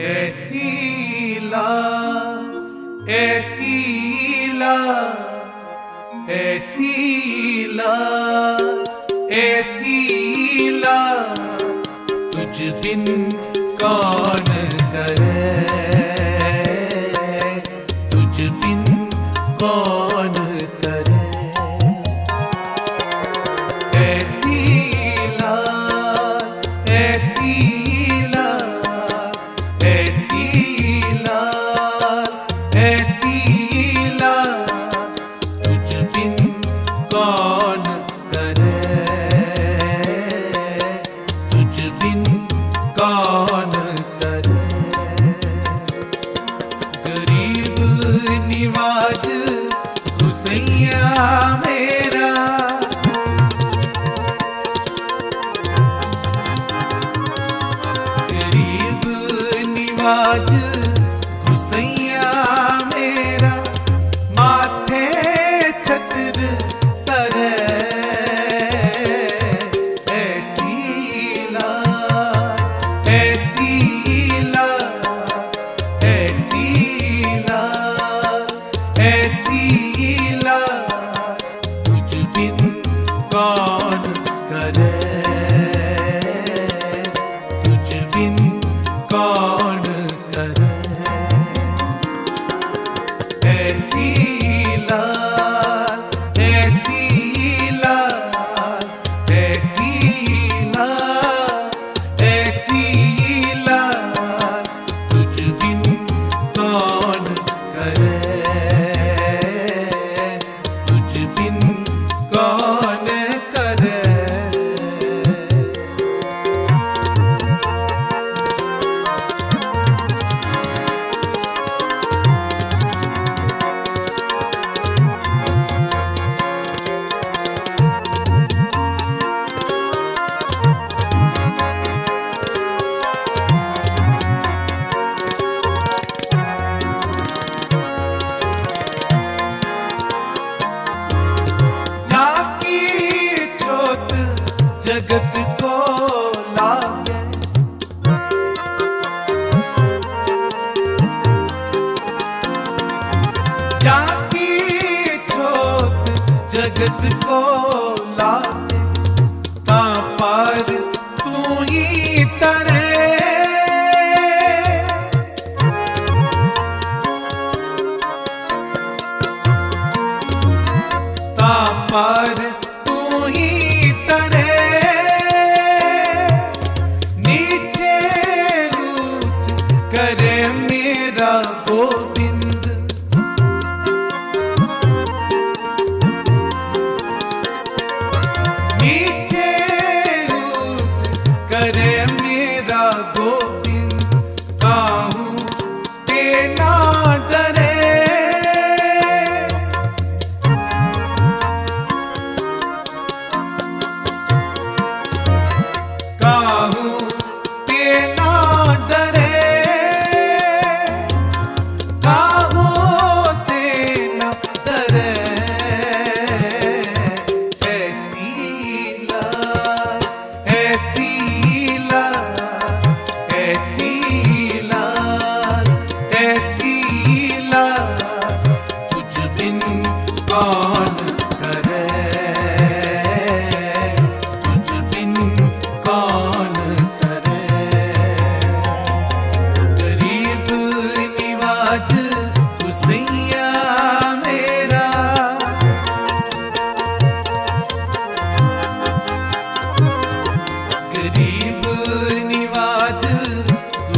ऐसी ला ऐसी ला ऐसी ला ऐसी ला तुझ बिन कौन करे तुझ बिन कौन करे ऐसी ला ऐसी कौन करे गरीब निवाज गुसैया मेरा गरीब निवाज ਜਗਤ ਤਾਂ ਪਰ ਤੂੰ ਹੀ ਤਰੇ ਤਾਂ ਪਰ ਤੂੰ ਹੀ ਤਰੇ ਨੀਚੇ ਕਰੇ ਮੇਰਾ ਗੋਬਿੰਦ। ਸਈਆ ਮੇਰਾ ਗਰੀਬ ਨਿਵਾਜ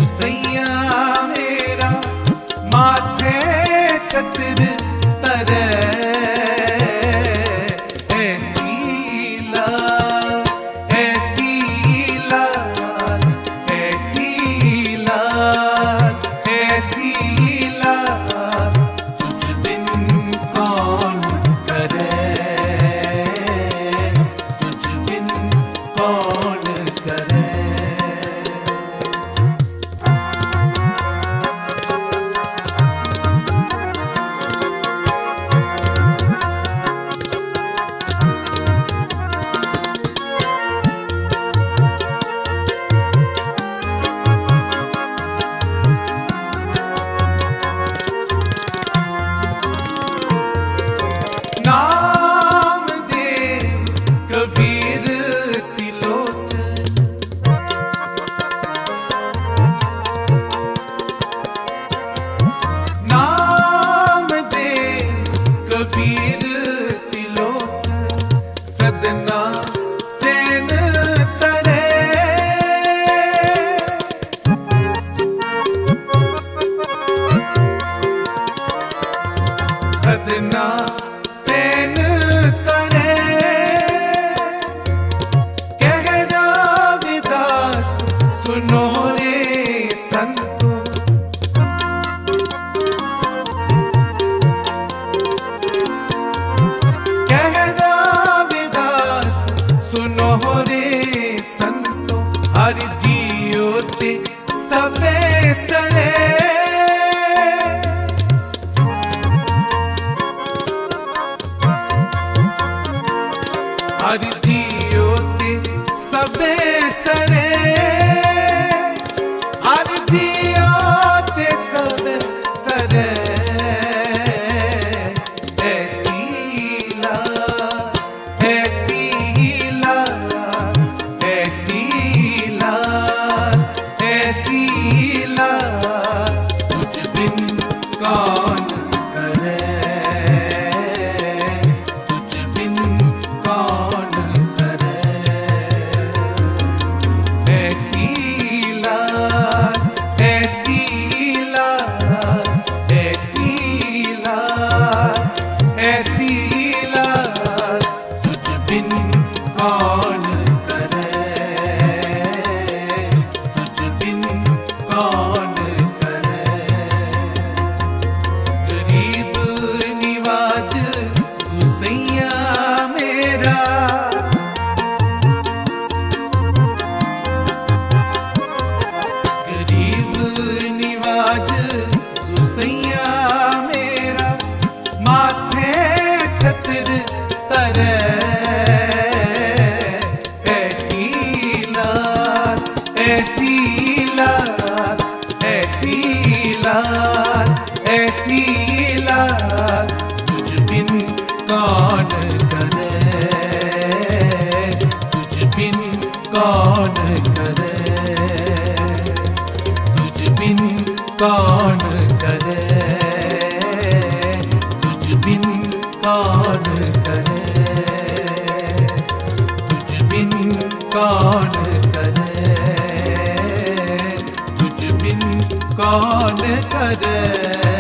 ਸਈਆ ਮੇਰਾ ਮਾਥੇ ਛਤਰ ਪੀਰ ਤਿਲੋਤ ਸਦਨਾ ਸੇਨ ਤਰੇ ਸਦਨਾ ਸੇਨ परिधि 아. ਕਾਣ ਕਰੇ ਤੁਝ ਬਿਨ ਕਾਣ ਕਰੇ। ਤੁਝ ਬਿਨ ਕਾਣ ਕਰੇ ਤੁਝ ਬਿਨ ਕਾਣ ਕਰੇ।